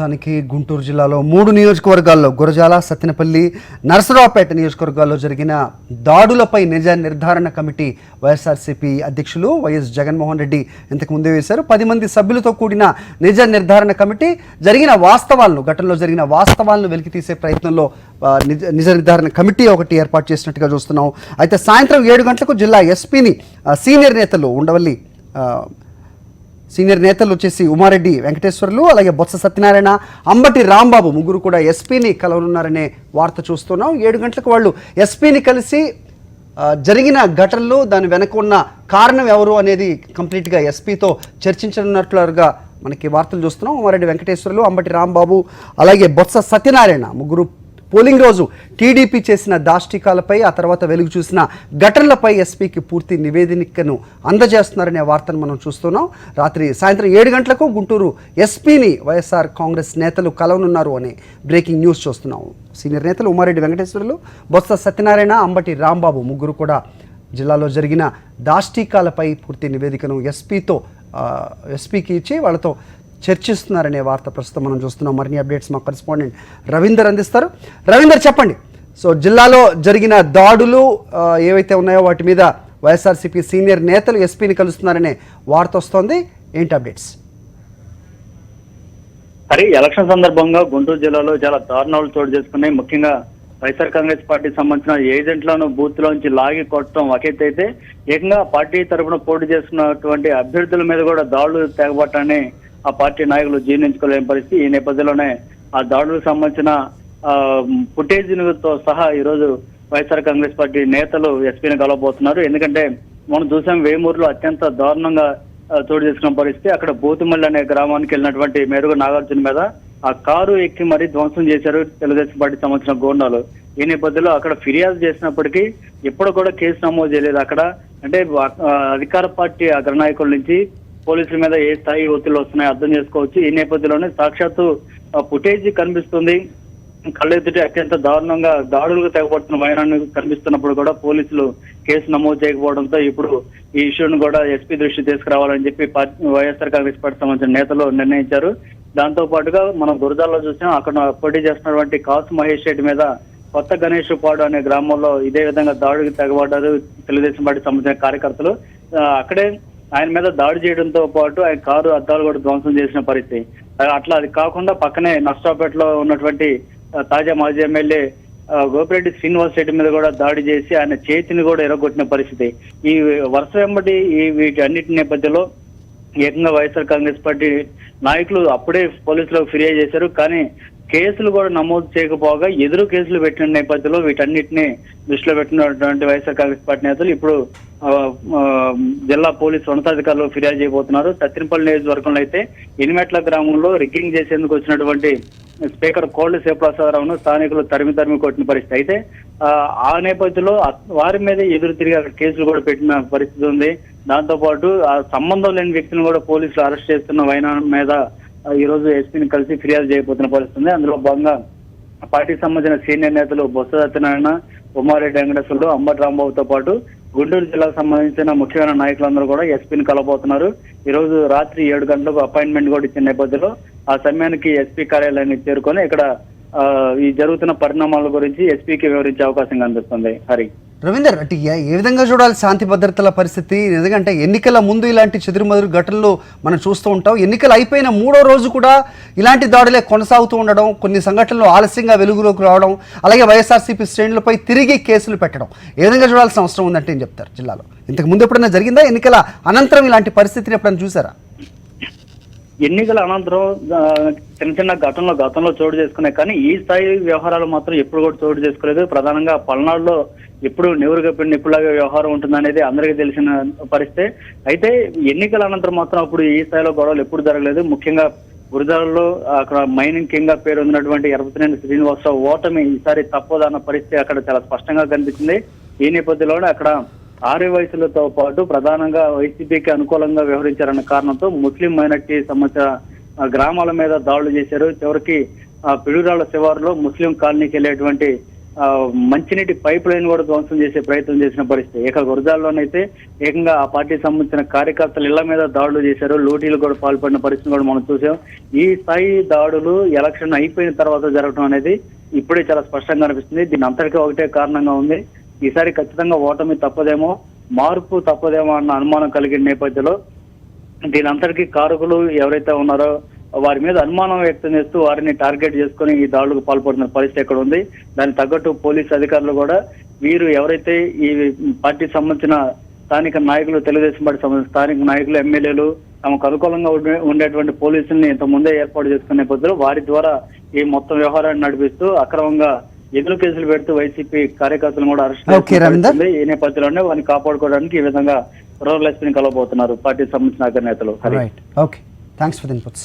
మొత్తానికి గుంటూరు జిల్లాలో మూడు నియోజకవర్గాల్లో గురజాల సత్తెనపల్లి నరసరావుపేట నియోజకవర్గాల్లో జరిగిన దాడులపై నిజ నిర్ధారణ కమిటీ వైఎస్ఆర్సీపీ అధ్యక్షులు వైఎస్ జగన్మోహన్ రెడ్డి ఇంతకు ముందే వేశారు. పది మంది సభ్యులతో కూడిన నిజ నిర్ధారణ కమిటీ జరిగిన వాస్తవాలను ఘటనలో జరిగిన వాస్తవాలను వెలికి తీసే ప్రయత్నంలో నిజ నిర్ధారణ కమిటీ ఒకటి ఏర్పాటు చేసినట్టుగా చూస్తున్నాం. అయితే సాయంత్రం ఏడు గంటలకు జిల్లా ఎస్పీని సీనియర్ నేతలు ఉండవల్లి సీనియర్ నేతలు వచ్చేసి ఉమారెడ్డి వెంకటేశ్వర్లు అలాగే బొత్స సత్యనారాయణ అంబటి రాంబాబు ముగ్గురు కూడా ఎస్పీని కలవనున్నారనే వార్త చూస్తున్నాం. ఏడు గంటలకు వాళ్ళు ఎస్పీని కలిసి జరిగిన ఘటనలు దాని వెనక ఉన్న కారణం ఎవరు అనేది కంప్లీట్గా ఎస్పీతో చర్చించనున్నట్లుగా మనకి వార్తలు చూస్తున్నాం. ఉమారెడ్డి వెంకటేశ్వర్లు అంబటి రాంబాబు అలాగే బొత్స సత్యనారాయణ ముగ్గురు పోలింగ్ రోజు టీడీపీ చేసిన దాష్టికాలపై ఆ తర్వాత వెలుగు చూసిన ఘటనలపై ఎస్పీకి పూర్తి నివేదికను అందజేస్తున్నారనే వార్తను మనం చూస్తున్నాం. రాత్రి సాయంత్రం ఏడు గంటలకు గుంటూరు ఎస్పీని వైఎస్ఆర్ కాంగ్రెస్ నేతలు కలవనున్నారు అనే బ్రేకింగ్ న్యూస్ చూస్తున్నాం. సీనియర్ నేతలు ఉమారెడ్డి వెంకటేశ్వర్లు బొత్స సత్యనారాయణ అంబటి రాంబాబు ముగ్గురు కూడా జిల్లాలో జరిగిన దాష్టీకాలపై పూర్తి నివేదికను ఎస్పీతో ఎస్పీకి ఇచ్చి వాళ్ళతో చర్చిస్తున్నారనే వార్త ప్రస్తుతం మనం చూస్తున్నాం. మరిన్ని అప్డేట్స్ మా కరెస్పాండెంట్ రవీందర్ అందిస్తారు. రవీందర్ చెప్పండి. సో జిల్లాలో జరిగిన దాడులు ఏవైతే ఉన్నాయో వాటి మీద వైఎస్ఆర్సీపీ సీనియర్ నేతలు ఎస్పీని కలుస్తున్నారనే వార్త వస్తోంది. ఏంటి అప్డేట్స్? సరే ఎలక్షన్ సందర్భంగా గుంటూరు జిల్లాలో చాలా దారుణాలు చోటు చేసుకున్నాయి. ముఖ్యంగా వైఎస్ఆర్ కాంగ్రెస్ పార్టీకి సంబంధించిన ఏజెంట్లను బూత్ లోంచి లాగి కొట్టడం అయితే ఏకంగా పార్టీ తరఫున పోటీ చేస్తున్నటువంటి అభ్యర్థుల మీద కూడా దాడులు తెగబట్టాన్ని ఆ పార్టీ నాయకులు జీర్ణించుకోలేని పరిస్థితి. ఈ నేపథ్యంలోనే ఆ దాడులకు సంబంధించిన ఫుటేజ్తో సహా ఈరోజు వైఎస్ఆర్ కాంగ్రెస్ పార్టీ నేతలు ఎస్పీని కలవబోతున్నారు. ఎందుకంటే మనం చూసాం వేమూరులో అత్యంత దారుణంగా చోటు చేసుకున్న పరిస్థితి. అక్కడ బోతుమల్లి అనే గ్రామానికి వెళ్ళినటువంటి మేరుగు నాగార్జున మీద ఆ కారు ఎక్కి మరీ ధ్వంసం చేశారు తెలుగుదేశం పార్టీ సంబంధించిన గోండాలు. ఈ నేపథ్యంలో అక్కడ ఫిర్యాదు చేసినప్పటికీ ఎప్పుడు కూడా కేసు నమోదు చేయలేదు అక్కడ. అంటే అధికార పార్టీ అగ్రనాయకుల నుంచి పోలీసుల మీద ఏ స్థాయి ఒత్తిళ్ళు వస్తున్నాయో అర్థం చేసుకోవచ్చు. ఈ నేపథ్యంలోనే సాక్షాత్తు ఫుటేజ్ కనిపిస్తుంది. కళ్ళెత్తుటి అత్యంత దారుణంగా దాడులకు తెగబడుతున్న వైరాన్ని కనిపిస్తున్నప్పుడు కూడా పోలీసులు కేసు నమోదు చేయకపోవడంతో ఇప్పుడు ఈ ఇష్యూను కూడా ఎస్పీ దృష్టి తీసుకురావాలని చెప్పి వైఎస్ఆర్ కాంగ్రెస్ పార్టీ సంబంధించిన నేతలు నిర్ణయించారు. దాంతో పాటుగా మనం గురజాల్లో చూసాం అక్కడ పోటీ చేస్తున్నటువంటి కాసు మహేష్ రెడ్డి మీద కొత్త గణేష్ పాడు అనే గ్రామంలో ఇదే విధంగా దాడికి తెగబడ్డారు తెలుగుదేశం పార్టీ సంబంధించిన కార్యకర్తలు. అక్కడే ఆయన మీద దాడి చేయడంతో పాటు ఆయన కారు అద్దాలు కూడా ధ్వంసం చేసిన పరిస్థితి. అట్లా అది కాకుండా పక్కనే నష్టాపేటలో ఉన్నటువంటి తాజా మాజీ ఎమ్మెల్యే గోపిరెడ్డి శ్రీనివాస్ రెడ్డి మీద కూడా దాడి చేసి ఆయన చేతిని కూడా ఎరగొట్టిన పరిస్థితి. ఈ వరుస వెంబడి ఈ వీటి అన్నిటి నేపథ్యంలో ఏకంగా వైఎస్ఆర్ కాంగ్రెస్ పార్టీ నాయకులు అప్పుడే పోలీసులకు ఫిర్యాదు చేశారు. కానీ కేసులు కూడా నమోదు చేయకపోగా ఎదురు కేసులు పెట్టిన నేపథ్యంలో వీటన్నిటిని దృష్టిలో పెట్టినటువంటి వైఎస్ఆర్ కాంగ్రెస్ పార్టీ నేతలు ఇప్పుడు జిల్లా పోలీసు ఉన్నతాధికారులు ఫిర్యాదు చేయబోతున్నారు. సత్యనపల్లి నియోజకవర్గంలో అయితే ఎనిమెట్ల గ్రామంలో రిగ్గింగ్ చేసేందుకు వచ్చినటువంటి స్పీకర్ కోళ్ళ శివప్రసాదరావును స్థానికులు తరిమి తరిమి కొట్టిన పరిస్థితి. అయితే ఆ, నేపథ్యంలో వారి మీద ఎదురు తిరిగి అక్కడ కేసులు కూడా పెట్టిన పరిస్థితి ఉంది. దాంతో పాటు ఆ సంబంధం లేని వ్యక్తిని కూడా పోలీసులు అరెస్ట్ చేస్తున్న వైనా మీద ఈ రోజు ఎస్పీని కలిసి ఫిర్యాదు చేయబోతున్న పరిస్థితుంది అందులో భాగంగా పార్టీకి సంబంధించిన సీనియర్ నేతలు బొత్స సత్యనారాయణ ఉమారెడ్డి వెంకటేశ్వరుడు అంబటి రాంబాబుతో పాటు గుంటూరు జిల్లాకు సంబంధించిన ముఖ్యమైన నాయకులందరూ కూడా ఎస్పీని కలబోతున్నారు ఈ రోజు రాత్రి ఏడు గంటలకు అపాయింట్మెంట్ కూడా ఇచ్చిన నేపథ్యంలో ఆ సమయానికి ఎస్పీ కార్యాలయానికి చేరుకొని ఇక్కడ ఈ జరుగుతున్న పరిణామాల గురించి ఎస్పీకి వివరించే అవకాశం కనిపిస్తుంది. హరి. రవీందర్ అంటే ఏ విధంగా చూడాలి శాంతి భద్రతల పరిస్థితి? ఎందుకంటే ఎన్నికల ముందు ఇలాంటి చెదురుమదురు ఘటనలు మనం చూస్తూ ఉంటాం. ఎన్నికలు అయిపోయిన మూడో రోజు కూడా ఇలాంటి దాడులే కొనసాగుతూ ఉండడం కొన్ని సంఘటనలు ఆలస్యంగా వెలుగులోకి రావడం అలాగే వైఎస్ఆర్సీపీ శ్రేణులపై తిరిగి కేసులు పెట్టడం. ఏ విధంగా చూడాల్సిన అవసరం ఉందంటే ఏం చెప్తారు జిల్లాలో? ఇంతకు ముందు ఎప్పుడైనా జరిగిందా ఎన్నికల అనంతరం ఇలాంటి పరిస్థితిని ఎప్పుడైనా చూసారా? ఎన్నికల అనంతరం చిన్న చిన్న ఘటనలో గతంలో చోటు చేసుకున్నాయి. కానీ ఈ స్థాయి వ్యవహారాలు మాత్రం ఎప్పుడు కూడా చోటు చేసుకోలేదు. ప్రధానంగా పల్నాడులో ఎప్పుడు నెవరు కప్పిన నిప్పులాగా వ్యవహారం ఉంటుందనేది అందరికీ తెలిసిన పరిస్థితి. అయితే ఎన్నికల అనంతరం మాత్రం అప్పుడు ఈ స్థాయిలో గొడవలు ఎప్పుడు జరగలేదు. ముఖ్యంగా గురుజాలలో అక్కడ మైనింగ్ కింగ్గా పేరు ఉన్నటువంటి ఎరపతినేని శ్రీనివాసరావు ఓటమి ఈసారి తప్పదన్న పరిస్థితి అక్కడ చాలా స్పష్టంగా కనిపించింది. ఈ నేపథ్యంలోనే అక్కడ ఆర్య వయసులతో పాటు ప్రధానంగా వైసీపీకి అనుకూలంగా వ్యవహరించారన్న కారణంతో ముస్లిం మైనార్టీ సంబంధించిన గ్రామాల మీద దాడులు చేశారు. చివరికి ఆ పిడుగురాళ్ళ శివారులో ముస్లిం కాలనీకి వెళ్ళేటువంటి ఆ, మంచినీటి పైప్ లైన్ కూడా ధ్వంసం చేసే ప్రయత్నం చేసిన పరిస్థితి. ఇక గురజాల్లోనైతే ఏకంగా ఆ పార్టీకి సంబంధించిన కార్యకర్తలు ఇళ్ళ మీద దాడులు చేశారు. లూటీలు కూడా పాల్పడిన పరిస్థితి కూడా మనం చూసాం. ఈ స్థాయి దాడులు ఎలక్షన్ అయిపోయిన తర్వాత జరగడం అనేది ఇప్పుడే చాలా స్పష్టంగా అనిపిస్తుంది. దీని అంతటికీ ఒకటే కారణంగా ఉంది. ఈసారి ఖచ్చితంగా ఓటమి తప్పదేమో మార్పు తప్పదేమో అన్న అనుమానం కలిగిన నేపథ్యంలో దీనంతటికీ కారకులు ఎవరైతే ఉన్నారో వారి మీద అనుమానం వ్యక్తం చేస్తూ వారిని టార్గెట్ చేసుకుని ఈ దాడులకు పాల్పడుతున్న పరిస్థితి ఎక్కడ ఉంది? దానికి తగ్గట్టు పోలీస్ అధికారులు కూడా వీరు ఎవరైతే ఈ పార్టీకి సంబంధించిన స్థానిక నాయకులు తెలుగుదేశం పార్టీ సంబంధించిన స్థానిక నాయకులు ఎమ్మెల్యేలు తమకు అనుకూలంగా ఉండే- ఉండేటువంటి పోలీసుల్ని ఇంత ముందే ఏర్పాటు చేసుకునే నేపథ్యంలో వారి ద్వారా ఈ మొత్తం వ్యవహారాన్ని నడిపిస్తూ అక్రమంగా ఎదురు కేసులు పెడుతూ వైసీపీ కార్యకర్తలను కూడా అరెస్ట్. ఈ నేపథ్యంలోనే వారిని కాపాడుకోవడానికి ఈ విధంగా రూరల్ ఎస్పీని కలవబోతున్నారు పార్టీకి సంబంధించిన అగ్రనేతలు. Okay thanks for inputs